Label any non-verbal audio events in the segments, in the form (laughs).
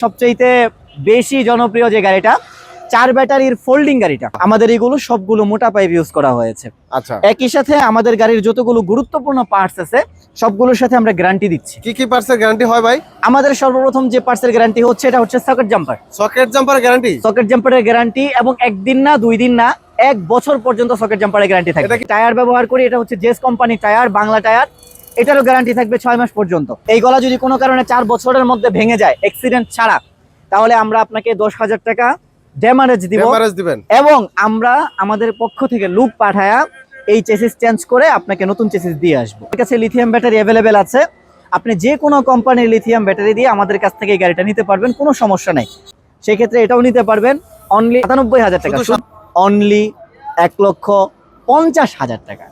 সবচাইতে বেশি জনপ্রিয় যে গাড়িটা চার ব্যাটারির ফোল্ডিং গাড়িটা। আমাদের এগুলো সবগুলো মোটা পাইপ ইউজ করা হয়েছে। আচ্ছা। একই সাথে আমাদের গাড়ির যতগুলো গুরুত্বপূর্ণ পার্টস আছে সবগুলোর সাথে আমরা গ্যারান্টি দিচ্ছি। কি কি পার্সের গ্যারান্টি হয় ভাই? আমাদের সর্বপ্রথম যে পার্টসের গ্যারান্টি হচ্ছে এটা হচ্ছে socket jumper socket jumper guarantee socket জাম্পারের guarantee এবং একদিন না দুই দিন না এক বছর পর্যন্ত সকেট জাম্পারের গ্যারান্টি থাকে। এটা কি- টায়ার ব্যবহার করি এটা হচ্ছে জেস কোম্পানি টায়ার বাংলা টায়ার এটারও গ্যারান্টি থাকবে ছয় মাস পর্যন্ত। এই গলা যদি কোনো কারণে চার বছরের মধ্যে ভেঙে যায় অ্যাক্সিডেন্ট ছাড়া তাহলে আমরা আপনাকে দশ হাজার টাকা ড্যামারেজ দিব। দিবেন। এবং আমরা আমাদের পক্ষ থেকে লুক পাঠায়া এই চেসিস চেঞ্জ করে আপনাকে নতুন চেসিস দিয়ে আসব। আমার কাছে লিথিয়াম ব্যাটারি অ্যাভেলেবেল আছে। আপনি যে কোনো কোম্পানির লিথিয়াম ব্যাটারি দিয়ে আমাদের কাছ থেকে এই গাড়িটা নিতে পারবেন কোনো সমস্যা নেই। সেক্ষেত্রে এটাও নিতে পারবেন। অনলি সাতানব্বই হাজার টাকা। অনলি এক লক্ষ পঞ্চাশ হাজার টাকা।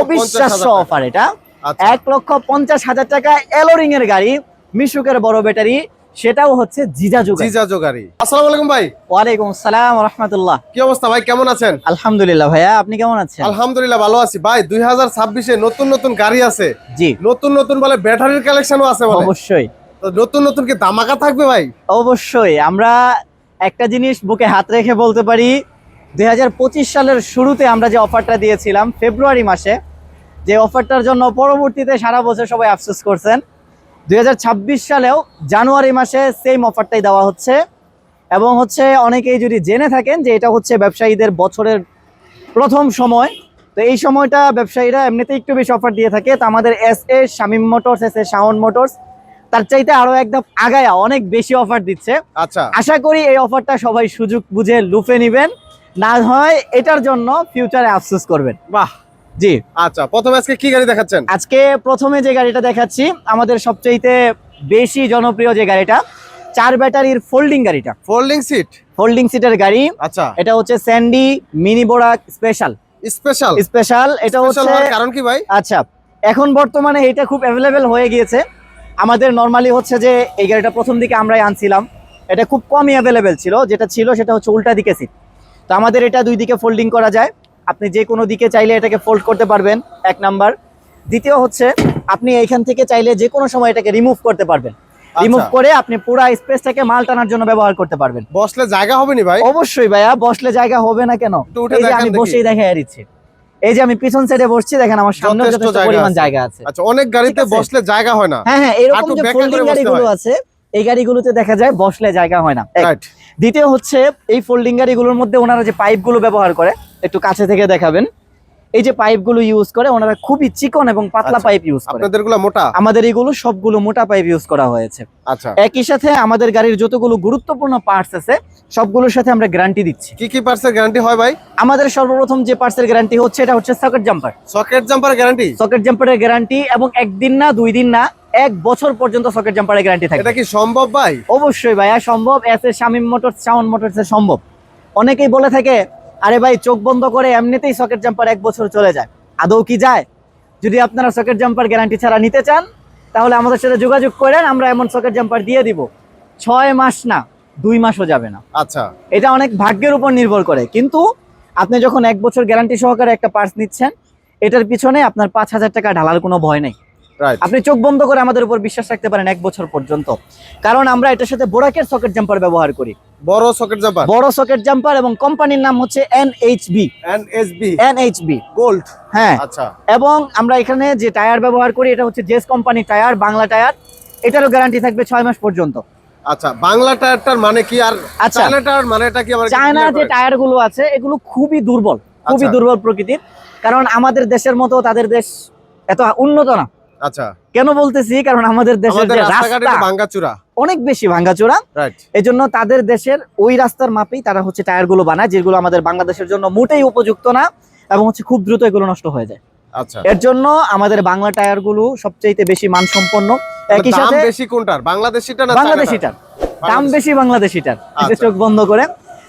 অবিশ্বাস্য অফার এটা। এক লক্ষ পঞ্চাশ হাজার টাকা এলোরিং এর গাড়ি মিশুকের বড় ব্যাটারি সেটাও হচ্ছে জিজা যুগ জিজাজো গাড়ি আসসালামু আলাইকুম ভাই। ওয়ালাইকুম আসসালাম রহমতুল্লাহ। কি অবস্থা ভাই কেমন আছেন? আলহামদুলিল্লাহ ভাইয়া আপনি কেমন আছেন? আলহামদুলিল্লাহ ভালো আছি। ভাই দুই হাজার ছাব্বিশে নতুন নতুন গাড়ি আছে। জি। নতুন নতুন বলে ব্যাটারির কালেকশনও আছে বলে। অবশ্যই। তো নতুন নতুন কি ধামাকা থাকবে ভাই? অবশ্যই। আমরা একটা জিনিস বুকে হাত রেখে বলতে পারি দুই হাজার পঁচিশ সালের শুরুতে আমরা যে অফারটা দিয়েছিলাম ফেব্রুয়ারি মাসে যে অফারটার জন্য পরবর্তীতে সারা বছর সবাই আফসোস করছেন দুই হাজার ছাব্বিশ সালেও জানুয়ারি মাসে সেম অফারটাই দেওয়া হচ্ছে। এবং হচ্ছে অনেকেই যদি জেনে থাকেন যে এটা হচ্ছে ব্যবসায়ীদের বছরের প্রথম সময় তো এই সময়টা ব্যবসায়ীরা এমনিতেই একটু বেশি অফার দিয়ে থাকে। তো আমাদের S A Shamim motors S A Shaon motors তার চাইতে আরও একদম আগায়া অনেক বেশি অফার দিচ্ছে। আচ্ছা। আশা করি এই অফারটা সবাই সুযোগ বুঝে লুফে নেবেন। না হয় এটার জন্য ফিউচারে আফসোস করবেন। বাহ! জি। আচ্ছা প্রথমে আজকে কি গাড়ি দেখাচ্ছেন? আজকে প্রথমে যে গাড়িটা দেখাচ্ছি আমাদের সবচাইতে বেশি জনপ্রিয় যে গাড়িটা চার ব্যাটারির ফোল্ডিং গাড়িটা। Folding seat? ফোল্ডিং সিটের গাড়ি। আচ্ছা। এটা হচ্ছে Sandy mini Borak special. Special? Special এটা হচ্ছে কারণ কি ভাই? আচ্ছা এখন বর্তমানে এটা খুব অ্যাভেলেবেল হয়ে গিয়েছে। আমাদের নর্মালি হচ্ছে যে এই গাড়িটা প্রথম দিকে আমরাই আনছিলাম। এটা খুব কমই অ্যাভেলেবেল ছিল। যেটা ছিল সেটা হচ্ছে উল্টা দিকে সিট। তো আমাদের এটা দুই দিকে ফোল্ডিং করা যায়। আপনি যে কোনো দিকে চাইলে এটাকে ফোল্ড করতে পারবেন এক নাম্বার। দ্বিতীয় হচ্ছে আপনি এইখান থেকে চাইলে যে কোনো সময় এটাকে রিমুভ করতে পারবেন। রিমুভ আচ্ছা। করে আপনি পুরো স্পেসটাকে মাল টানার জন্য ব্যবহার করতে পারবেন। বসলে জায়গা হবে নি ভাই? অবশ্যই ভাইয়া বসলে জায়গা হবে না কেন? এই যে আমি বসেই দেখাই দিচ্ছি। এই যে আমি পিছন সাইডে বসছি দেখেন আমার সামনে যথেষ্ট পরিমাণ জায়গা আছে। আচ্ছা অনেক গাড়িতে বসলে জায়গা হয় না। হ্যাঁ হ্যাঁ এরকম যে ফোল্ডিং গাড়িগুলো আছে এই গাড়িগুলোতে দেখা যায় বসলে জায়গা হয় না। দ্বিতীয় হচ্ছে এই ফোল্ডিং গাড়িগুলোর মধ্যে ওনারা যে পাইপগুলো ব্যবহার করে একটু কাছে থেকে দেখাবেন। এই যে পাইপগুলো ইউজ করে ওনারা খুবই চিকন এবং পাতলা আচ্ছা। পাইপ ইউজ করে। মোটা? আমাদের এগুলো সবগুলো মোটা পাইপ ইউজ করা হয়েছে। আচ্ছা। একই সাথে আমাদের গাড়ির যতগুলো গুরুত্বপূর্ণ পার্টস আছে সবগুলোর সাথে আমরা গ্যারান্টি দিচ্ছি। কি কি পার্সের গ্যারান্টি হয় ভাই? আমাদের সর্বপ্রথম যে পার্টসের গ্যারান্টি হচ্ছে এটা হচ্ছে socket jumper socket jumper guarantee socket জাম্পারের guarantee এবং একদিন না দুই দিন না এক বছর পর্যন্ত সকেট জাম্পারের গ্যারান্টি থাকে এটা কি সম্ভব ভাই? অবশ্যই ভাইয়া সম্ভব। S A Shamim motors Shaon motors সম্ভব। অনেকেই বলে থাকে আরে ভাই চোখ বন্ধ করে এমনিতেই সকেট জাম্পার এক বছর চলে যায়। আদৌ কি যায়? যদি আপনারা সকেট জাম্পার গ্যারান্টি ছাড়া নিতে চান তাহলে আমাদের সাথে যোগাযোগ করেন আমরা এমন সকেট জাম্পার দিয়ে দিব। ছয় মাস না দুই মাসও যাবে না। আচ্ছা। এটা অনেক ভাগ্যের উপর নির্ভর করে। কিন্তু আপনি যখন এক বছর গ্যারান্টি সহকারে একটা পার্স নিচ্ছেন এটার পিছনে আপনার পাঁচ হাজার টাকা ঢালার কোনো ভয় নেই। আপনি চোখ বন্ধ করে আমাদের উপর বিশ্বাস রাখতে পারেন এক বছর পর্যন্ত। কারণ আমরা এটার সাথে বোরাকের সকেট জাম্পার ব্যবহার করি। বড় সকেট জাম্পার বড় সকেট জাম্পার এবং কোম্পানির নাম হচ্ছে এনএইচবি এনএসবি এনএইচবি গোল্ড হ্যাঁ। আচ্ছা। এবং আমরা এখানে যে টায়ার ব্যবহার করি এটা হচ্ছে জেস কোম্পানি টায়ার বাংলা টায়ার। এটারও গ্যারান্টি থাকবে ছয় মাস পর্যন্ত। আচ্ছা বাংলা টায়ারটার মানে কি? আর আচ্ছা। চায়না টায়ার মানেটা কি? আমার চায়না যে করেন? টায়ারগুলো আছে এগুলো খুবই দুর্বল খুবই আচ্ছা। দুর্বল প্রকৃতির। কারণ আমাদের দেশের মতো তাদের দেশ এত উন্নত না। আচ্ছা। কেন বলতেছি? কারণ আমাদের দেশের যে রাস্তা ভাঙ্গাচুরা। অনেক বেশি ভাঙ্গাচোরা। এই জন্য তাদের দেশের ওই রাস্তার মাপেই তারা হচ্ছে টায়ারগুলো বানায় যেগুলো আমাদের বাংলাদেশের জন্য মোটেই উপযুক্ত না এবং হচ্ছে খুব দ্রুত এগুলো নষ্ট হয়ে যায়। আচ্ছা। এর জন্য আমাদের বাংলা টায়ারগুলো সবচেয়ে বেশি মানসম্পন্ন। একই দাম সাথে বেশি কোনটার? বাংলাদেশিটা না বাংলাদেশিটার? দাম বেশি বাংলাদেশিটার। আচ্ছা। চোখ বন্ধ করে।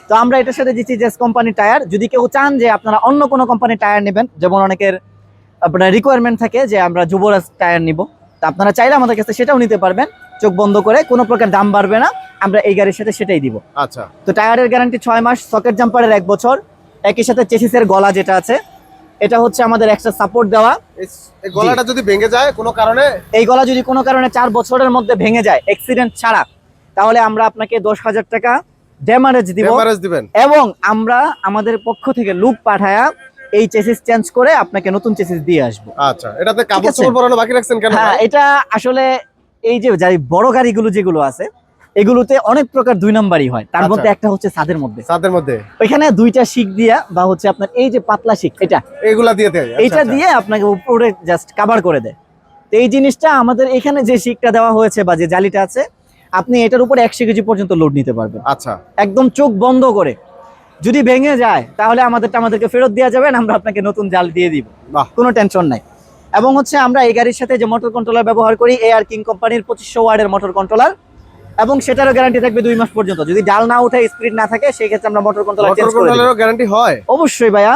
তো আমরা এটার সাথে দিচ্ছি জেস কোম্পানি টায়ার যদি কেউ চান যে আপনারা অন্য কোনো কোম্পানির টায়ার নেবেন যেমন অনেকের আপনার রিকোয়ারমেন্ট থাকে যে আমরা যুবরাজ টায়ার নিব। তা আপনারা চাইলে আমাদের কাছে সেটাও নিতে পারবেন। চোখ বন্ধ করে কোনো প্রকার দাম বাড়বে না। আমরা এই গাড়ির সাথে সেটাই দিব। আচ্ছা। তো টায়ারের গ্যারান্টি ছয় মাস সকেট জাম্পারের এক বছর। একই সাথে চেসিসের গলা যেটা আছে এটা হচ্ছে আমাদের এক্সট্রা সাপোর্ট দেওয়া। এই- গলাটা যদি ভেঙে যায় কোনো কারণে? এই গলা যদি কোনো কারণে চার বছরের মধ্যে ভেঙে যায় অ্যাক্সিডেন্ট ছাড়া তাহলে আমরা আপনাকে দশ হাজার টাকা ড্যামারেজ দিব। দিবেন। এবং আমরা আমাদের পক্ষ থেকে লুক পাঠায়া এই চেসিস চেঞ্জ করে আপনাকে নতুন চেসিস দিয়ে আসব। আচ্ছা এটাতে কাপড় চোপড় পরানো বাকি রাখছেন কেন? হ্যাঁ এটা আসলে এই যে যাই বড় গাড়িগুলো যেগুলো আছে এগুলোতে অনেক প্রকার দুই নাম্বারই হয়। তার আচ্ছা। মধ্যে একটা হচ্ছে ছাদের মধ্যে। ছাদের মধ্যে। ওইখানে দুইটা শিক দিয়া বা হচ্ছে আপনার এই যে পাতলা শিক এটা। এগুলা দিয়ে দেয়। আচ্ছা, এইটা আচ্ছা। দিয়ে আপনাকে উপরে জাস্ট কাভার করে দেয়। তো এই জিনিসটা আমাদের এখানে যে শিকটা দেওয়া হয়েছে বা যে জালিটা আছে আপনি এটার উপরে একশো কেজি পর্যন্ত লোড নিতে পারবেন। আচ্ছা। একদম চোখ বন্ধ করে। যদি ভেঙে যায় তাহলে আমাদেরটা আমাদেরকে ফেরত দেওয়া যাবে আমরা আপনাকে নতুন জাল দিয়ে দিব। কোনো টেনশন নাই। এবং হচ্ছে আমরা এই গাড়ির সাথে যে মোটর কন্ট্রোলার ব্যবহার করি এয়ার কিং কোম্পানির পঁচিশশো ওয়ার্ডের মোটর কন্ট্রোলার এবং সেটারও গ্যারান্টি থাকবে দুই মাস পর্যন্ত। যদি ডাল না উঠে স্পিড না থাকে সেই ক্ষেত্রে আমরা মোটর কন্ট্রোলার মোটর চেঞ্জ করে গ্যারান্টি হয়? অবশ্যই ভাইয়া।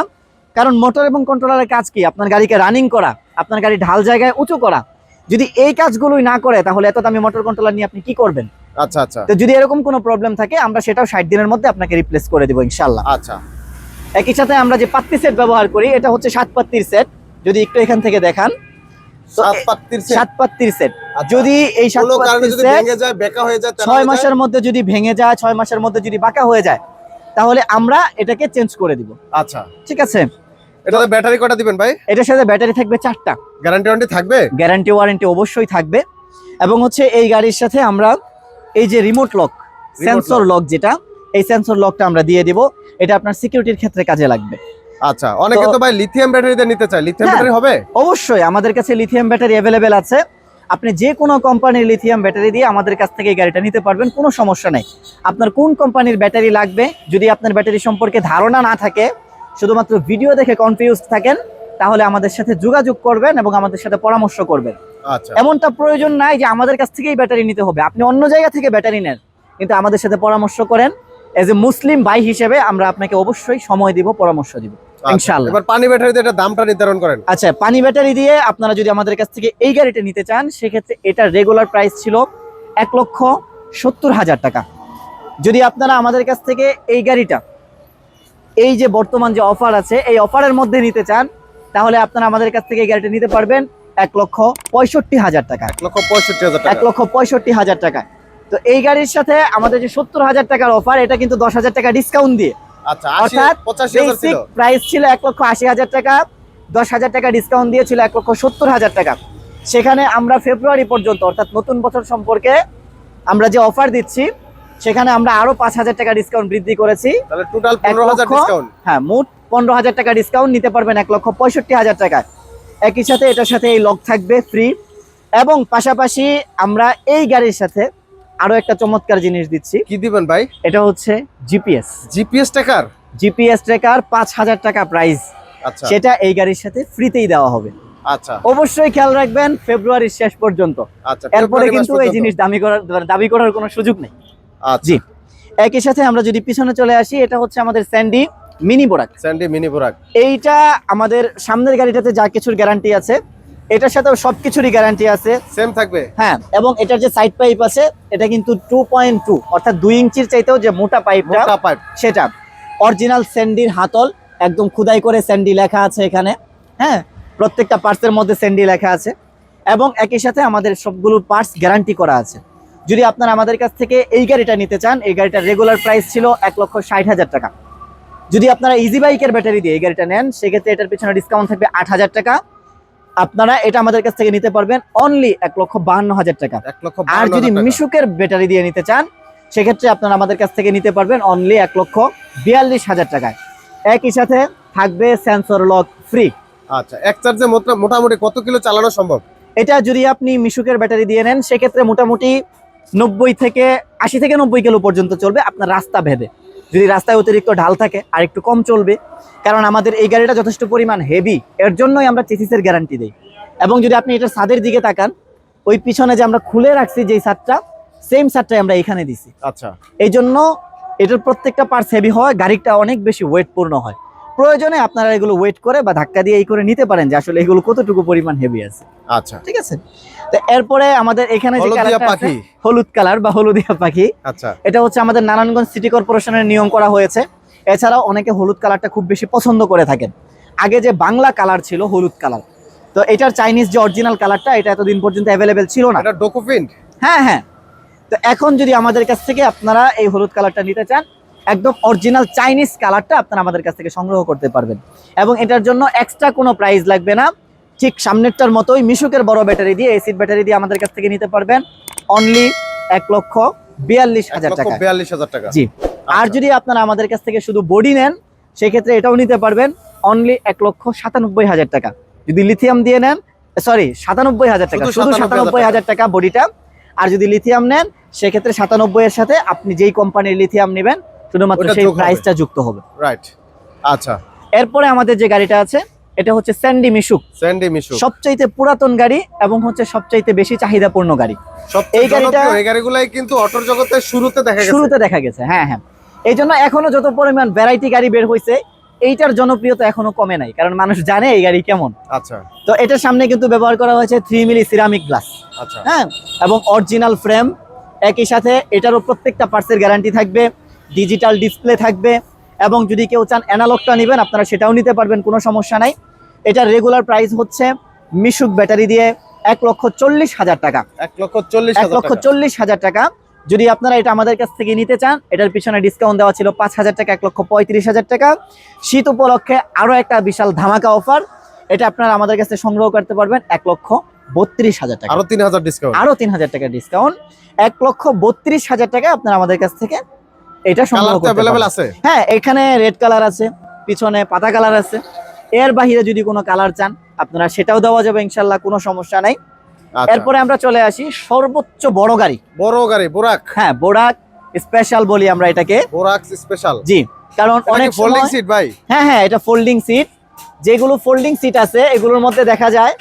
কারণ মোটর এবং কন্ট্রোলারের কাজ কি? আপনার গাড়িকে রানিং করা আপনার গাড়ি ঢাল জায়গায় উঁচু করা। যদি এই কাজগুলোই না করে তাহলে এত দামি মোটর কন্ট্রোলার নিয়ে আপনি কি করবেন? আচ্ছা আচ্ছা। তো যদি এরকম কোনো প্রবলেম থাকে আমরা সেটাও ষাট দিনের মধ্যে আপনাকে রিপ্লেস করে দেবো ইনশাল্লাহ আচ্ছা। একই সাথে আমরা যে পাত্তি সেট ব্যবহার করি এটা হচ্ছে সাত পাত্তির সেট যদি একটু এখান থেকে দেখান সাত পাত্তির সেট আচ্ছা। যদি এই সাত ভেঙে যায় ছয় মাসের মধ্যে যদি ভেঙে যায় ছয় মাসের মধ্যে যদি বাঁকা হয়ে যায় তাহলে আমরা এটাকে চেঞ্জ করে দিব। আচ্ছা। ঠিক আছে? এটাতে ব্যাটারি কটা দিবেন ভাই? এটার সাথে ব্যাটারি থাকবে চারটা। গ্যারান্টি ওয়ারেন্টি থাকবে? গ্যারান্টি ওয়ারেন্টি অবশ্যই থাকবে। এবং হচ্ছে এই গাড়ির সাথে আমরা এই যে রিমোট লক সেন্সর লক যেটা এই সেন্সর লকটা আমরা দিয়ে দিব। এটা আপনার সিকিউরিটির ক্ষেত্রে কাজে লাগবে। আচ্ছা অনেকে তো- ভাই লিথিয়াম ব্যাটারিতে নিতে চায়। লিথিয়াম। ব্যাটারি হবে? অবশ্যই আমাদের কাছে লিথিয়াম ব্যাটারি অ্যাভেলেবেল আছে। আপনি যে কোনো কোম্পানির লিথিয়াম ব্যাটারি দিয়ে আমাদের কাছ থেকে গাড়িটা নিতে পারবেন কোনো সমস্যা নেই। আপনার কোন কোম্পানির ব্যাটারি লাগবে যদি আপনার ব্যাটারি সম্পর্কে ধারণা না থাকে শুধুমাত্র ভিডিও দেখে কনফিউজ থাকেন তাহলে আমাদের সাথে যোগাযোগ করবেন এবং আমাদের সাথে পরামর্শ করবেন। এমনটা প্রয়োজন নাই যে আমাদের কাছ থেকেই ব্যাটারি নিতে হবে। আপনি অন্য জায়গা থেকে ব্যাটারি নেন কিন্তু আমাদের সাথে পরামর্শ করেন। এজ এ মুসলিম ভাই হিসেবে আমরা আপনাকে অবশ্যই সময় দিব পরামর্শ দিব। আচ্ছা। ইনশাআল্লাহ। এবার পানি ব্যাটারিতে এটা দামটা নির্ধারণ করেন। আচ্ছা পানি ব্যাটারি দিয়ে আপনারা যদি আমাদের কাছ থেকে এই গাড়িটা নিতে চান সেক্ষেত্রে এটার রেগুলার প্রাইস ছিল এক লক্ষ সত্তর হাজার টাকা। যদি আপনারা আমাদের কাছ থেকে এই গাড়িটা এই যে বর্তমান যে অফার আছে এই অফারের মধ্যে নিতে চান তাহলে আপনারা আমাদের কাছ থেকে এই গাড়িটা নিতে পারবেন। এক লক্ষ পঁয়ষট্টি হাজার টাকা। এক লক্ষ পঁয়ষট্টি হাজার এক লক্ষ পঁয়ষট্টি হাজার টাকা। তো এই গাড়ির সাথে আমাদের যে সত্তর হাজার টাকার অফার এটা কিন্তু দশ হাজার টাকা ডিসকাউন্ট দিয়ে। আচ্ছা অর্থাৎ বেসিক প্রাইস ছিল। এক লক্ষ আশি হাজার টাকা দশ হাজার টাকা ডিসকাউন্ট দিয়েছিল এক লক্ষ সত্তর হাজার টাকা। সেখানে আমরা ফেব্রুয়ারি পর্যন্ত অর্থাৎ নতুন বছর সম্পর্কে আমরা যে অফার দিচ্ছি সেখানে আমরা আরও পাঁচ হাজার টাকা ডিসকাউন্ট বৃদ্ধি করেছি। হ্যাঁ মোট পনেরো হাজার টাকা ডিসকাউন্ট নিতে পারবেন এক লক্ষ পঁয়ষট্টি হাজার টাকায়। একই সাথে এটার সাথে এই লক থাকবে ফ্রি এবং পাশাপাশি আমরা এই গাড়ির সাথে আরও একটা চমৎকার জিনিস দিচ্ছি। কি দিবেন ভাই? এটা হচ্ছে জিপিএস জিপিএস টাকার জিপিএস ট্রেকার পাঁচ হাজার টাকা প্রাইস আচ্ছা। সেটা এই গাড়ির সাথে ফ্রিতেই দেওয়া হবে। আচ্ছা। অবশ্যই খেয়াল রাখবেন ফেব্রুয়ারির শেষ পর্যন্ত। আচ্ছা এরপরে কিন্তু এই জিনিস দামি করার দাবি করার কোনো সুযোগ নেই। আচ্ছা। জি। একই সাথে আমরা যদি পিছনে চলে আসি এটা হচ্ছে আমাদের স্যান্ডি মিনি বোরাক। Sandy mini বোরাক। এইটা আমাদের সামনের গাড়িটাতে যা কিছুর গ্যারান্টি আছে এটার সাথেও সবকিছুরই গ্যারান্টি আছে। সেম থাকবে। হ্যাঁ এবং এটার যে সাইড পাইপ আছে এটা কিন্তু টু পয়েন্ট টু অর্থাৎ দুই ইঞ্চির চাইতেও যে মোটা পাইপটা মোটা পাইপ সেটা। অরিজিনাল স্যান্ডির হাতল একদম খুদাই করে স্যান্ডি লেখা আছে এখানে। হ্যাঁ প্রত্যেকটা পার্টসের মধ্যে স্যান্ডি লেখা আছে। এবং একই সাথে আমাদের সবগুলো পার্টস গ্যারান্টি করা আছে। যদি আপনারা আমাদের কাছ থেকে এই গাড়িটা নিতে চান এই গাড়িটার রেগুলার প্রাইস ছিল এক লক্ষ ষাট হাজার টাকা। যদি আপনারা ইজি বাইকের ব্যাটারি দিয়ে এই গাড়িটা নেন সেক্ষেত্রে এটার পিছনে ডিসকাউন্ট থাকবে আট হাজার টাকা। আপনারা এটা আমাদের কাছ থেকে নিতে পারবেন অনলি এক লক্ষ বাহান্ন হাজার টাকা। এক লক্ষ আর যদি মিশুকের ব্যাটারি দিয়ে নিতে চান সেক্ষেত্রে আপনারা আমাদের কাছ থেকে নিতে পারবেন অনলি এক লক্ষ বিয়াল্লিশ হাজার টাকায়। একই সাথে থাকবে সেন্সর লক ফ্রি আচ্ছা এক চার্জে মোটামুটি কত কিলো চালানো সম্ভব? এটা যদি আপনি মিশুকের ব্যাটারি দিয়ে নেন সেক্ষেত্রে মোটামুটি নব্বই থেকে আশি থেকে নব্বই কিলো পর্যন্ত চলবে আপনার রাস্তা ভেদে। যদি রাস্তায় অতিরিক্ত ঢাল থাকে আর একটু কম চলবে। কারণ আমাদের এই গাড়িটা যথেষ্ট পরিমাণ হেভি এর জন্যই আমরা চেসিসের গ্যারান্টি দিই। এবং যদি আপনি এটা ছাদের দিকে তাকান ওই পিছনে যে আমরা খুলে রাখছি যেই ছাদটা সেম ছাদটাই আমরা এখানে দিছি। আচ্ছা। এই জন্য এটার প্রত্যেকটা পার্টস হেভি হয় গাড়িটা অনেক বেশি ওয়েটপূর্ণ হয়। প্রয়োজনে আপনারা এগুলো ওয়েট করে বা ধাক্কা দিয়ে এই করে নিতে পারেন যে আসলে এগুলো কতটুকু পরিমাণ হেভি আছে। আচ্ছা। ঠিক আছে? তো এরপরে আমাদের এখানে যে কালারটা আছে পাখি। হলুদ কালার বা হলুদিয়া পাখি। আচ্ছা। এটা হচ্ছে আমাদের নারায়ণগঞ্জ সিটি কর্পোরেশনের নিয়ম করা হয়েছে। এছাড়াও অনেকে হলুদ কালারটা খুব বেশি পছন্দ করে থাকেন। আগে যে বাংলা কালার ছিল হলুদ কালার তো এটার চাইনিজ যে অরিজিনাল কালারটা এটা এতদিন পর্যন্ত অ্যাভেলেবেল ছিল না। এটা ডকুফিন্ট হ্যাঁ হ্যাঁ। তো এখন যদি আমাদের কাছ থেকে আপনারা এই হলুদ কালারটা নিতে চান একদম অরিজিনাল চাইনিজ কালারটা আপনারা আমাদের কাছ থেকে সংগ্রহ করতে পারবেন। এবং এটার জন্য এক্সট্রা কোনো প্রাইস লাগবে না। ঠিক সামনেরটার মতোই মিশুকের বড় ব্যাটারি দিয়ে এসিড ব্যাটারি দিয়ে আমাদের কাছ থেকে নিতে পারবেন। অনলি এক লক্ষ বিয়াল্লিশ হাজার টাকা। বিয়াল্লিশ হাজার টাকা। জি। আর আচ্ছা। যদি আপনারা আমাদের কাছ থেকে শুধু বডি নেন সেক্ষেত্রে এটাও নিতে পারবেন। অনলি এক লক্ষ সাতানব্বই হাজার টাকা। যদি লিথিয়াম দিয়ে নেন সরি সাতানব্বই হাজার টাকা। শুধু শুধু 97,000 সাতানব্বই হাজার টাকা বডিটা আর যদি লিথিয়াম নেন সেক্ষেত্রে সাতানব্বই এর সাথে আপনি যেই কোম্পানির লিথিয়াম নেবেন শুধুমাত্র সেই প্রাইসটা যুক্ত হবে। রাইট আচ্ছা। এরপরে আমাদের যে গাড়িটা আছে এটা হচ্ছে স্যান্ডি মিশুক স্যান্ডি মিশু সবচাইতে পুরাতন গাড়ি এবং হচ্ছে সবচাইতে বেশি চাহিদাপূর্ণ গাড়ি। এই গাড়িটা- এই গাড়িগুলাই কিন্তু অটোর জগতের শুরুতে দেখা গেছে। শুরুতে দেখা গেছে হ্যাঁ হ্যাঁ। এই জন্য এখনও যত পরিমাণ ভ্যারাইটি গাড়ি বের হয়েছে এইটার জনপ্রিয়তা এখনও কমে নাই কারণ মানুষ জানে এই গাড়ি কেমন। আচ্ছা। তো এটার সামনে কিন্তু ব্যবহার করা হয়েছে থ্রি মিলি সিরামিক গ্লাস আচ্ছা। হ্যাঁ এবং অরিজিনাল ফ্রেম একই সাথে এটারও প্রত্যেকটা পার্টসের গ্যারান্টি থাকবে। ডিজিটাল ডিসপ্লে থাকবে এবং যদি কেউ চান অ্যানালগটা নেবেন আপনারা সেটাও নিতে পারবেন কোনো সমস্যা নাই। এটার রেগুলার প্রাইস হচ্ছে মিশুক ব্যাটারি দিয়ে এক লক্ষ চল্লিশ হাজার টাকা। এক লক্ষ চল্লিশ এক লক্ষ চল্লিশ হাজার টাকা। যদি আপনারা এটা আমাদের কাছ থেকে নিতে চান এটার পিছনে ডিসকাউন্ট দেওয়া ছিল পাঁচ হাজার টাকা এক লক্ষ পঁয়ত্রিশ হাজার টাকা। শীত উপলক্ষে আরও একটা বিশাল ধামাকা অফার এটা আপনারা আমাদের কাছে সংগ্রহ করতে পারবেন এক লক্ষ বত্রিশ হাজার টাকা। আরও তিন হাজার ডিসকাউন্ট আরও তিন হাজার টাকা ডিসকাউন্ট এক লক্ষ বত্রিশ হাজার টাকা আপনারা আমাদের কাছ থেকে এটা সংগ্রহ করতে। আছে? হ্যাঁ এখানে রেড কালার আছে পিছনে পাতা কালার আছে। এর বাহিরে যদি কোনো কালার চান আপনারা সেটাও দেওয়া যাবে ইনশাল্লাহ কোনো সমস্যা নাই। আচ্ছা। এরপরে আমরা চলে আসি সর্বোচ্চ বড় গাড়ি। বড় গাড়ি বোরাক? হ্যাঁ বোরাক স্পেশাল বলি আমরা এটাকে। বোরাক স্পেশাল জি কারণ অনেক ফোল্ডিং সিট ভাই? হ্যাঁ হ্যাঁ এটা ফোল্ডিং সিট যেগুলো ফোল্ডিং সিট আছে এগুলোর মধ্যে দেখা যায়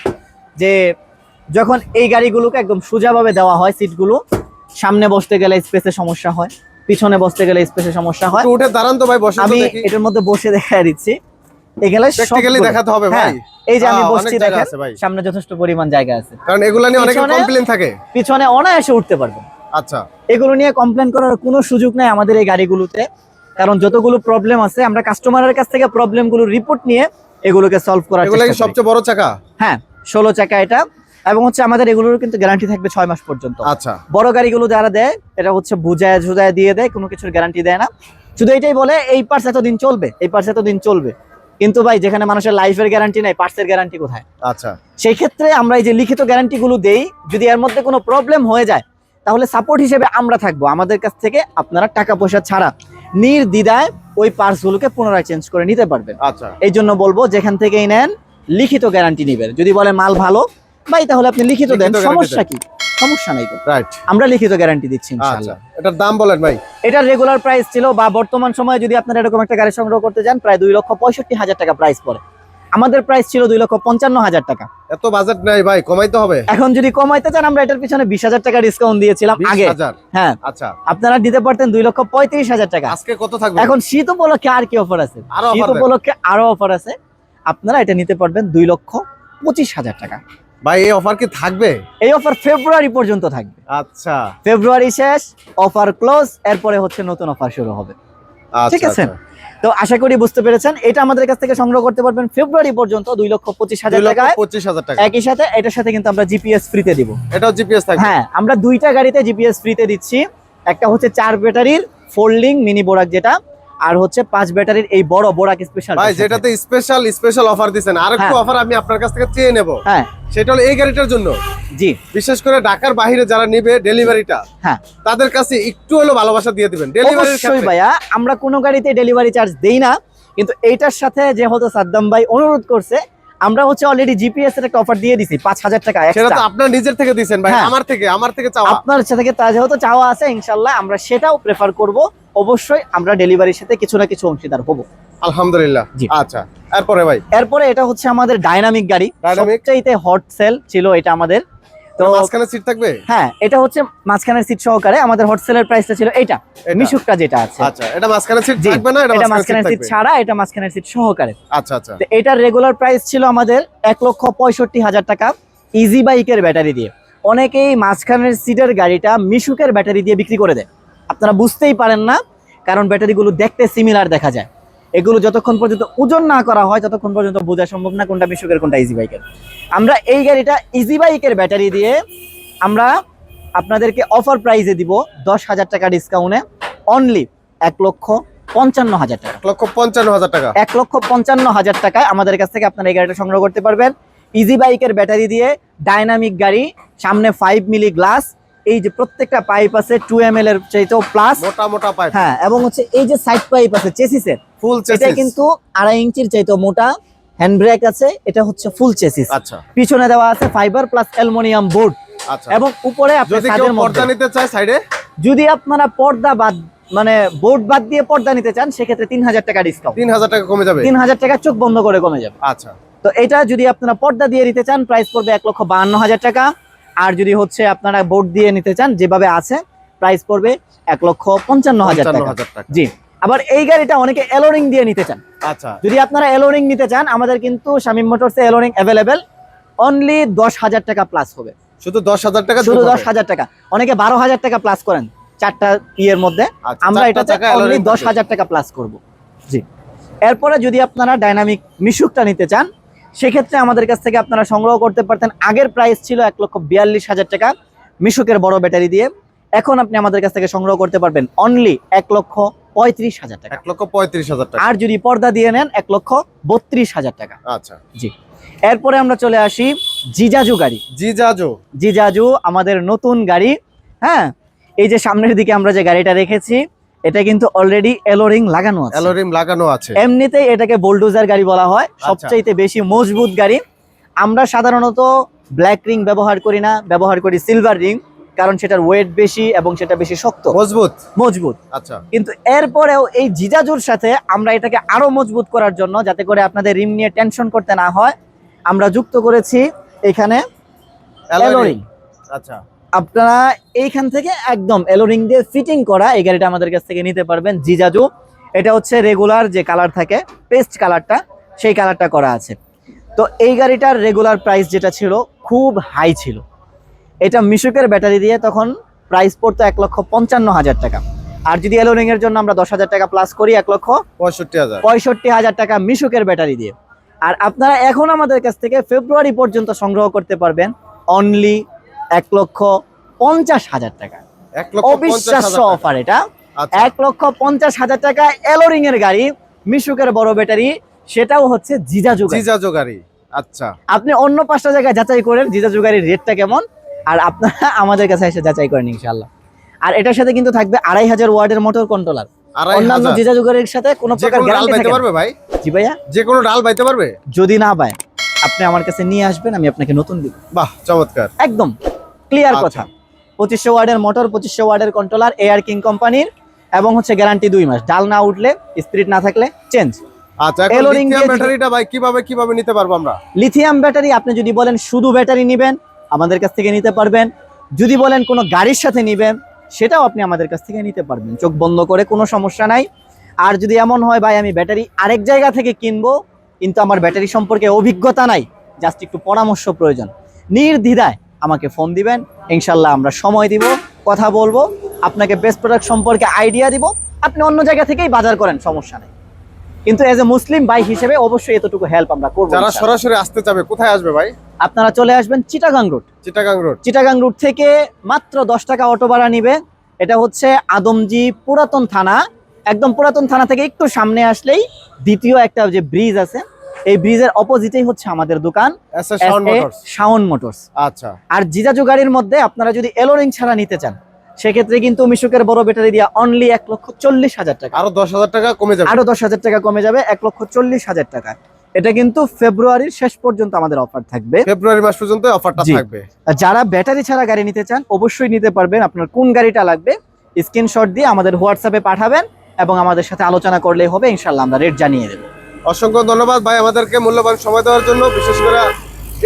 যে যখন এই গাড়িগুলোকে একদম সোজাভাবে দেওয়া হয় সিটগুলো সামনে বসতে গেলে স্পেসের সমস্যা হয়। পিছনে বসতে গেলে স্পেসের সমস্যা হয়। উঠে দাঁড়ান তো ভাই বসে আমি এটার মধ্যে বসে দেখা দিচ্ছি। এগুলো প্র্যাকটিক্যালি দেখাতে হবে হ্যাঁ, ভাই। এই যে আমি হ্যাঁ, বসছি দেখেন সামনে যথেষ্ট পরিমাণ জায়গা আছে। কারণ এগুলা নিয়ে অনেকের পিছনে- কমপ্লেন থাকে। পিছনে অনায়াসে উঠতে পারবেন আচ্ছা। এগুলো নিয়ে কমপ্লেন করার কোনো সুযোগ নাই আমাদের এই গাড়িগুলোতে। কারণ যতগুলো প্রবলেম আছে আমরা কাস্টমারের কাছ থেকে প্রবলেমগুলো রিপোর্ট নিয়ে এগুলোকে সলভ করার এগুলা চেষ্টা করি। সবচেয়ে বড় চাকা? হ্যাঁ ষোলো চাকা এটা। এবং হচ্ছে আমাদের এগুলোর কিন্তু গ্যারান্টি থাকবে ছয় মাস পর্যন্ত। আচ্ছা। বড় গাড়িগুলো যারা দেয় এটা হচ্ছে বুঝায় ঝুজায় দিয়ে দেয় কোনো কিছুর গ্যারান্টি দেয় না। শুধু এটাই বলে এই পার্স এতদিন চলবে এই পার্স এতদিন চলবে। কিন্তু ভাই যেখানে মানুষের লাইফের গ্যারান্টি নাই পার্সের গ্যারান্টি কোথায়? আচ্ছা। সেই ক্ষেত্রে আমরা এই যে লিখিত গ্যারান্টি গুলো দেই যদি এর মধ্যে কোনো প্রবলেম হয়ে যায় তাহলে সাপোর্ট হিসেবে আমরা থাকব। আমাদের কাছ থেকে আপনারা টাকা পয়সা ছাড়া নির্দ্বিধায় ওই পার্সগুলোকে পুনরায় চেঞ্জ করে নিতে পারবেন। আচ্ছা। এই জন্য বলব যেখান থেকেই নেন লিখিত গ্যারান্টি নেবেন। যদি বলে মাল ভালো ভাই তাহলে আপনি লিখিত দেন সমস্যা কি? সমস্যা নাই তো। রাইট আমরা লিখিত গ্যারান্টি দিচ্ছি আচ্ছা ইনশাআল্লাহ। এটার দাম বলেন ভাই। এটা রেগুলার প্রাইস ছিল বা বর্তমান সময়ে যদি আপনারা এরকম একটা গাড়ি সংগ্রহ করতে যান প্রায় দুই লক্ষ পঁয়ষট্টি হাজার টাকা প্রাইস পড়ে। আমাদের প্রাইস ছিল দুই লক্ষ পঞ্চান্ন হাজার টাকা। এত বাজেট নাই ভাই কমাইতে হবে। এখন যদি কমাইতে চান আমরা এটার পিছনে বিশ হাজার টাকা ডিসকাউন্ট দিয়েছিলাম আগে। হ্যাঁ। আচ্ছা। আপনারা দিতে পারতেন দুই লক্ষ পঁয়ত্রিশ হাজার টাকা। আজকে কত থাকবে? এখন শীত উপলক্ষে আর কি অফার আছে? শীত উপলক্ষে আরও অফার আছে। আপনারা এটা নিতে পারবেন দুই লক্ষ পঁচিশ হাজার টাকা। ভাই এই অফার কি থাকবে? এই অফার ফেব্রুয়ারি পর্যন্ত থাকবে। আচ্ছা। ফেব্রুয়ারি শেষ অফার ক্লোজ এরপরে হচ্ছে নতুন অফার শুরু হবে। আচ্ছা, ঠিক আছে? আচ্ছা। তো আশা করি বুঝতে পেরেছেন এটা আমাদের কাছ থেকে সংগ্রহ করতে পারবেন ফেব্রুয়ারি পর্যন্ত দুই লক্ষ পঁচিশ হাজার টাকায়। পঁচিশ হাজার টাকা। একই সাথে এটার সাথে কিন্তু আমরা জিপিএস ফ্রিতে দিব। এটাও জিপিএস থাকবে? হ্যাঁ আমরা দুইটা গাড়িতে জিপিএস ফ্রিতে দিচ্ছি। একটা হচ্ছে চার ব্যাটারির ফোল্ডিং মিনি বোরাক যেটা। আর হচ্ছে পাঁচ ব্যাটারির এই বড় বোরাক স্পেশাল ভাই যেটাতে স্পেশাল স্পেশাল অফার দিচ্ছেন আর একটু হ্যাঁ। অফার আমি আপনার কাছ থেকে চেয়ে নেব। হ্যাঁ। সেটা হলো এই গাড়িটার জন্য। জি। বিশেষ করে ঢাকার বাইরে যারা নিবে ডেলিভারিটা হ্যাঁ। তাদের কাছে একটু হলো ভালোবাসা দিয়ে দিবেন। ডেলিভারির অবশ্যই ভাইয়া আমরা কোনো গাড়িতে ডেলিভারি চার্জ দেই না কিন্তু এইটার সাথে যেহেতু সাদ্দাম ভাই অনুরোধ করছে আমরা হচ্ছে অলরেডি জিপিএস এর একটা অফার দিয়ে দিছি পাঁচ হাজার টাকা সেটা extra। তো আপনার নিজের থেকে দিচ্ছেন ভাই হ্যাঁ। আমার থেকে আমার থেকে চাওয়া। আপনার থেকে তা যেহেতু চাওয়া আছে ইনশাল্লাহ আমরা সেটাও প্রেফার করব। অবশ্যই আমরা ডেলিভারির সাথে কিছু না কিছু অংশীদার হব। আলহামদুলিল্লাহ। জি। আচ্ছা এরপরে ভাই? এরপরে এটা হচ্ছে আমাদের ডাইনামিক গাড়ি? সবচাইতে হট সেল ছিল এটা আমাদের। তো মাঝখানে সিট থাকবে? হ্যাঁ এটা হচ্ছে মাঝখানের সিট সহকারে আমাদের হট সেলের প্রাইসটা ছিল এটা এটা। মিশুকটা যেটা আছে। আচ্ছা এটা মাঝখানে সিট থাকবে না এটা এটা মাঝখানের সিট সিট ছাড়া এটা মাঝখানের সিট সহকারে। আচ্ছা আচ্ছা। তো এটার রেগুলার প্রাইস ছিল আমাদের এক লক্ষ পঁয়ষট্টি হাজার টাকা ইজি বাইকের ব্যাটারি দিয়ে। অনেকেই মাঝখানের সিটের গাড়িটা মিশুকের ব্যাটারি দিয়ে বিক্রি করে দেয়। আপনারা বুঝতেই পারেন না কারণ ব্যাটারিগুলো দেখতে সিমিলার দেখা যায়। এগুলো যতক্ষণ পর্যন্ত ওজন না করা হয় ততক্ষণ পর্যন্ত বোঝা সম্ভব না কোনটা মিশুকের কোনটা ইজি বাইকের আমরা এই গাড়িটা ইজি বাইকের ব্যাটারি দিয়ে আমরা আপনাদেরকে অফার প্রাইজে দিব দশ হাজার টাকা ডিসকাউন্টে অনলি এক লক্ষ পঞ্চান্ন হাজার টাকা। এক লক্ষ পঞ্চান্ন হাজার টাকা। এক লক্ষ পঞ্চান্ন হাজার টাকায় আমাদের কাছ থেকে আপনারা এই গাড়িটা সংগ্রহ করতে পারবেন। ইজি বাইকের ব্যাটারি দিয়ে ডাইনামিক গাড়ি সামনে ফাইভ মিলি গ্লাস এই যে প্রত্যেকটা পাইপ আছে টু এম এল এর চাইতেও প্লাস মোটা মোটা পাইপ। হ্যাঁ এবং হচ্ছে এই যে সাইড পাইপ আছে চেসিসের ফুল এটা কিন্তু আড়াই ইঞ্চির চাইতেও মোটা। হ্যান্ড ব্রেক আছে এটা হচ্ছে ফুল চেসিস আচ্ছা। পিছনে দেওয়া আছে ফাইবার প্লাস অ্যালুমিনিয়াম বোর্ড আচ্ছা। এবং উপরে আপনি ছাদের পর্দা নিতে চায় সাইডে যদি আপনারা পর্দা বাদ মানে বোর্ড বাদ দিয়ে পর্দা নিতে চান সেক্ষেত্রে তিন হাজার টাকা ডিসকাউন্ট তিন হাজার টাকা কমে যাবে? তিন হাজার টাকা চোখ বন্ধ করে কমে যাবে। আচ্ছা। তো এটা যদি আপনারা পর্দা দিয়ে নিতে চান প্রাইস পড়বে এক লক্ষ বাহান্ন হাজার টাকা। আর যদি হচ্ছে আপনারা বোর্ড দিয়ে নিতে চান যেভাবে আছে প্রাইস পড়বে এক লক্ষ পঞ্চান্ন হাজার টাকা। জি। আবার এই গাড়িটা অনেকে এলোরিং দিয়ে নিতে চান। আচ্ছা। যদি আপনারা এলোরিং নিতে চান আমাদের কিন্তু শামীম মোটরসে এলোরিং অ্যাভেলেবেল অনলি দশ হাজার টাকা প্লাস হবে। শুধু দশ হাজার টাকা শুধু দশ হাজার টাকা। অনেকে বারো হাজার টাকা প্লাস করেন চারটা ইয়ের মধ্যে। আচ্ছা, আমরা এটা অনলি দশ হাজার টাকা প্লাস করব। জি। এরপরে যদি আপনারা ডাইনামিক মিশুকটা নিতে চান সেক্ষেত্রে আমাদের কাছ থেকে আপনারা সংগ্রহ করতে পারতেন। আগের প্রাইস ছিল এক লক্ষ বিয়াল্লিশ হাজার টাকা মিশুকের বড় ব্যাটারি দিয়ে। এখন আপনি আমাদের কাছ থেকে সংগ্রহ করতে পারবেন অনলি এক লক্ষ পঁয়ত্রিশ হাজার টাকা। এক লক্ষ পঁয়ত্রিশ হাজার টাকা। আর যদি পর্দা দিয়ে নেন এক লক্ষ বত্রিশ হাজার টাকা। আচ্ছা। জি। এরপরে আমরা চলে আসি জিজাজু গাড়ি। জি যাজো জিজাজু আমাদের নতুন গাড়ি। হ্যাঁ এই যে সামনের দিকে আমরা যে গাড়িটা রেখেছি এটা কিন্তু অলরেডি এলোরিং লাগানো আছে। অ্যালোরিম লাগানো আছে। এমনিতেই এটাকে বোলডোজার গাড়ি বলা হয় সবচাইতে বেশি মজবুত গাড়ি। আমরা সাধারণত ব্ল্যাক রিং ব্যবহার করি না ব্যবহার করি সিলভার রিং কারণ সেটার ওয়েট বেশি এবং সেটা বেশি শক্ত। মজবুত? মজবুত। আচ্ছা। কিন্তু এরপরেও এই জিজাজুর সাথে আমরা এটাকে আরও মজবুত করার জন্য যাতে করে আপনাদের রিম নিয়ে টেনশন করতে না হয় আমরা যুক্ত করেছি এখানে এলোরিং আচ্ছা। আপনারা এইখান থেকে একদম এলোরিং দিয়ে ফিটিং করা এই গাড়িটা আমাদের কাছ থেকে নিতে পারবেন জিজাজু। এটা হচ্ছে রেগুলার যে কালার থাকে পেস্ট কালারটা সেই কালারটা করা আছে। তো এই গাড়িটার রেগুলার প্রাইস যেটা ছিল খুব হাই ছিল। এটা মিশুকের ব্যাটারি দিয়ে তখন প্রাইস পড়তো এক লক্ষ পঞ্চান্ন হাজার টাকা। আর যদি এলোরিং এর জন্য আমরা দশ হাজার টাকা প্লাস করি এক লক্ষ পঁয়ষট্টি হাজার। পঁয়ষট্টি হাজার টাকা মিশুকের ব্যাটারি দিয়ে। আর আপনারা এখন আমাদের কাছ থেকে ফেব্রুয়ারি পর্যন্ত সংগ্রহ করতে পারবেন। অনলি এক লক্ষ পঞ্চাশ হাজার টাকা। অবিশ্বাস্য। অফার এটা। আচ্ছা। এক লক্ষ পঞ্চাশ হাজার টাকা এলোরিং এর গাড়ি মিশুকের বড় ব্যাটারি সেটাও হচ্ছে জিজাজু জি গাড়ি। আচ্ছা। আপনি অন্য পাঁচটা জায়গায় যাচাই করেন জিজাজু গাড়ির রেটটা কেমন আর আপনারা (laughs) আমাদের কাছে এসে যাচাই করেন ইনশাল্লাহ আর এটার সাথে কিন্তু থাকবে আড়াই হাজার ওয়ার্ডের মোটর কন্ট্রোলার অন্যান্য জিজাজু সাথে কোনো প্রকার গ্যারান্টি পারবে ভাই? জি ভাইয়া? যে কোনো ডাল বাইতে পারবে? যদি না পায় আপনি আমার কাছে নিয়ে আসবেন আমি আপনাকে নতুন দিব। বাহ চমৎকার। একদম। ক্লিয়ার আচ্ছা। কথা। পঁচিশশো ওয়ার্ডের মোটর পঁচিশশো ওয়ার্ডের কন্ট্রোলার এয়ার কিং কোম্পানির এবং হচ্ছে গ্যারান্টি দুই মাস। ডাল না উঠলে স্পিরিট না থাকলে চেঞ্জ আচ্ছা এখন Ailoring লিথিয়াম দিয়ে ব্যাটারিটা ভাই কীভাবে কীভাবে নিতে পারব আমরা? লিথিয়াম ব্যাটারি আপনি যদি বলেন শুধু ব্যাটারি নেবেন আমাদের কাছ থেকে নিতে পারবেন। যদি বলেন কোনো গাড়ির সাথে নেবেন সেটাও আপনি আমাদের কাছ থেকে নিতে পারবেন। চোখ বন্ধ করে কোনো সমস্যা নাই। আর যদি এমন হয় ভাই আমি ব্যাটারি আরেক জায়গা থেকে কিনবো কিন্তু আমার ব্যাটারি সম্পর্কে অভিজ্ঞতা নাই জাস্ট একটু পরামর্শ প্রয়োজন। নির্দ্বিধায় আমাকে ফোন দিবেন ইনশাল্লাহ আমরা সময় দিব কথা বলব আপনাকে বেস্ট প্রোডাক্ট সম্পর্কে আইডিয়া দিব আপনি অন্য জায়গা থেকেই বাজার করেন সমস্যা নেই। কিন্তু এজ এ মুসলিম ভাই হিসেবে অবশ্যই এতটুকু হেল্প আমরা করব যারা সরাসরি আসতে চাবে কোথায় আসবে ভাই? আপনারা চলে আসবেন Chittagong road Chittagong road Chittagong road থেকে মাত্র দশ টাকা অটো ভাড়া নিবে। এটা হচ্ছে আদমজি পুরাতন থানা। একদম পুরাতন থানা থেকে একটু সামনে আসলেই দ্বিতীয় একটা যে ব্রিজ আছে এই ব্রিজের অপোজিটেই হচ্ছে আমাদের দোকান। শাওন মোটরস আচ্ছা। আর জিজাজু গাড়ির মধ্যে আপনারা যদি এলোরিং ছাড়া নিতে চান সেক্ষেত্রে কিন্তু মিশুকের বড় ব্যাটারি দিয়া অনলি এক লক্ষ চল্লিশ হাজার টাকা। আরও দশ হাজার টাকা কমে যাবে। আরও দশ হাজার টাকা কমে যাবে এক লক্ষ চল্লিশ হাজার টাকা। এটা কিন্তু ফেব্রুয়ারির শেষ পর্যন্ত আমাদের অফার থাকবে। ফেব্রুয়ারি মাস পর্যন্ত অফারটা থাকবে। যারা ব্যাটারি ছাড়া গাড়ি নিতে চান অবশ্যই নিতে পারবেন। আপনার কোন গাড়িটা লাগবে স্ক্রিনশট দিয়ে আমাদের হোয়াটসঅ্যাপে পাঠাবেন এবং আমাদের সাথে আলোচনা করলেই হবে। ইনশাল্লাহ আমরা রেট জানিয়ে দেবো। অসংখ্য ধন্যবাদ ভাই আমাদেরকে মূল্যবান সময় দেওয়ার জন্য বিশেষ করে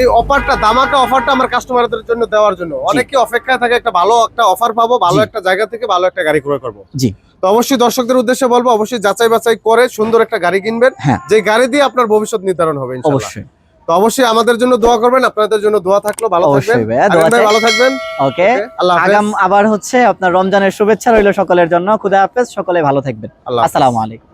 এই অফারটা দামাকা অফারটা আমার কাস্টমারদের জন্য দেওয়ার জন্য। অনেকে অপেক্ষায় থাকে একটা ভালো একটা অফার পাবো ভালো একটা জায়গা থেকে ভালো একটা গাড়ি ক্রয় করব। জি। তো অবশ্যই দর্শকদের উদ্দেশ্যে বলব অবশ্যই যাচাই বাছাই করে সুন্দর একটা গাড়ি কিনবেন হ্যাঁ। যে গাড়ি দিয়ে আপনার ভবিষ্যৎ নির্ধারণ হবে অবশ্যই। তো অবশ্যই আমাদের জন্য দোয়া করবেন আপনাদের জন্য দোয়া থাকল ভালো থাকবেন। ভালো থাকবেন। ওকে। আল্লাহ আগাম আবার হচ্ছে আপনার রমজানের শুভেচ্ছা রইল সকলের জন্য। খুদা হাফেজ সকলে ভালো থাকবেন। আল্লাহ আসসালামু আলাইকুম।